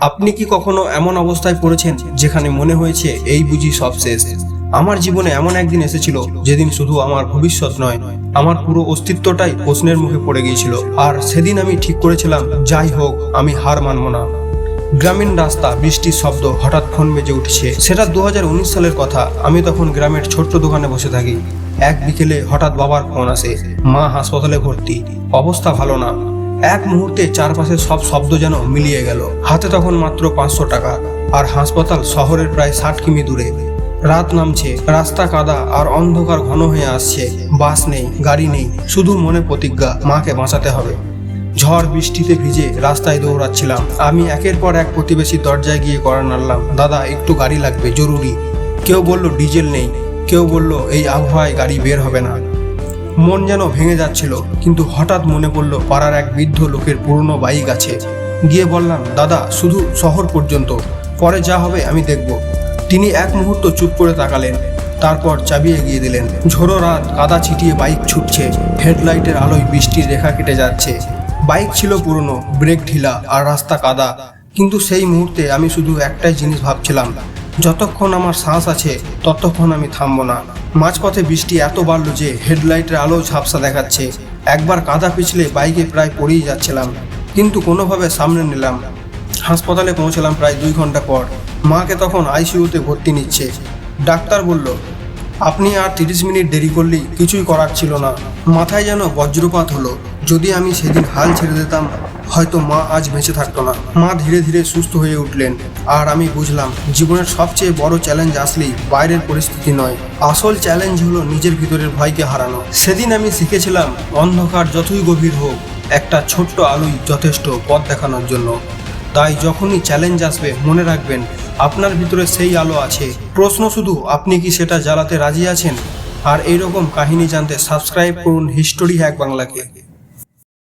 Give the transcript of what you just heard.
আপনি কি কখনো এমন অবস্থায় পড়েছেন যেখানে মনে হয়েছে, এই বুঝি সব শেষ আমার জীবনে এমন একদিন এসেছিল, যেদিন শুধু আমার ভবিষ্যৎ নয়, আমার পুরো অস্তিত্বটাই প্রশ্নের মুখে পড়ে গিয়েছিল। আর সেদিন আমি ঠিক করেছিলাম, যাই হোক, আমি হার মানব না। গ্রামীণ রাস্তা, বৃষ্টির শব্দ হঠাৎ ফোন বেজে উঠছে। সেটা দু হাজার উনিশ সালের কথা। আমি তখন গ্রামের ছোট্ট দোকানে বসে থাকি। এক বিকেলে হঠাৎ বাবার ফোন আসে, মা হাসপাতালে ভর্তি, অবস্থা ভালো না। এক মুহূর্তে চারপাশের সব শব্দ যেন মিলিয়ে গেল। হাতে তখন মাত্র পাঁচশো টাকা, আর হাসপাতাল শহরের প্রায় ষাট কিমি দূরে। রাত নামছে, রাস্তা কাদা, আর অন্ধকার ঘন হয়ে আসছে। বাস নেই, গাড়ি নেই, শুধু মনে প্রতিজ্ঞা, মাকে বাঁচাতে হবে। ঝড় বৃষ্টিতে ভিজে রাস্তায় দৌড়াচ্ছিলাম। আমি একের পর এক প্রতিবেশীর দরজায় গিয়ে করা নাড়লাম, দাদা, একটু গাড়ি লাগবে, জরুরি। কেউ বলল, ডিজেল নেই। কেউ বলল, এই আবহাওয়ায় গাড়ি বের হবে না। মন যেন ভেঙে যাচ্ছিল, কিন্তু হঠাৎ মনে পড়ল পাড়ার এক বৃদ্ধ লোকের পুরনো বাইক আছে। গিয়ে বললাম, দাদা, শুধু শহর পর্যন্ত, পরে যা হবে আমি দেখব। তিনি এক মুহূর্ত চুপ করে তাকালেন, তারপর চাবি এগিয়ে দিলেন। ঝোড়ো রাত কাদা ছিটিয়ে বাইক ছুটছে, হেডলাইটের আলোয় বৃষ্টির রেখা কেটে যাচ্ছে। বাইক ছিল পুরনো, ব্রেক ঢিলা আর রাস্তা কাদা, কিন্তু সেই মুহূর্তে আমি শুধু একটাই জিনিস ভাবছিলাম, যতক্ষণ আমার শ্বাস আছে, ততক্ষণ আমি থামবো না। মাঝপথে বৃষ্টি এত বাড়লো যে হেডলাইটের আলো ঝাপসা দেখাচ্ছে। একবার কাদা পিছলে বাইকে প্রায় পড়েই যাচ্ছিলাম, কিন্তু কোনোভাবে সামনে নিলাম। হাসপাতালে পৌঁছলাম প্রায় দুই ঘণ্টা পর। মাকে তখন আইসিইউতে ভর্তি নিচ্ছে। ডাক্তার বলল, আপনি আর তিরিশ মিনিট দেরি করলেই কিছুই করার ছিল না। মাথায় যেন বজ্রপাত হলো। যদি আমি সেদিন হাল ছেড়ে দিতাম হয়তো মা আজ বেঁচে থাকতো না। মা ধীরে ধীরে সুস্থ হয়ে উঠলেন। আর আমি বুঝলাম, জীবনের সবচেয়ে বড় চ্যালেঞ্জ আসলেই বাইরের পরিস্থিতি নয়। আসল চ্যালেঞ্জ হলো নিজের ভিতরের ভয়কে হারানো। সেদিন আমি শিখেছিলাম, অন্ধকার যতই গভীর হোক, একটা ছোট্ট আলোই যথেষ্ট পথ দেখানোর জন্য। তাই যখনই চ্যালেঞ্জ আসবে, মনে রাখবেন, আপনার ভিতরে সেই আলো আছে। প্রশ্ন শুধু, আপনি কি সেটা জ্বালাতে রাজি আছেন? আর এইরকম কাহিনী জানতে সাবস্ক্রাইব করুন হিস্টোরি হ্যাক বাংলাকে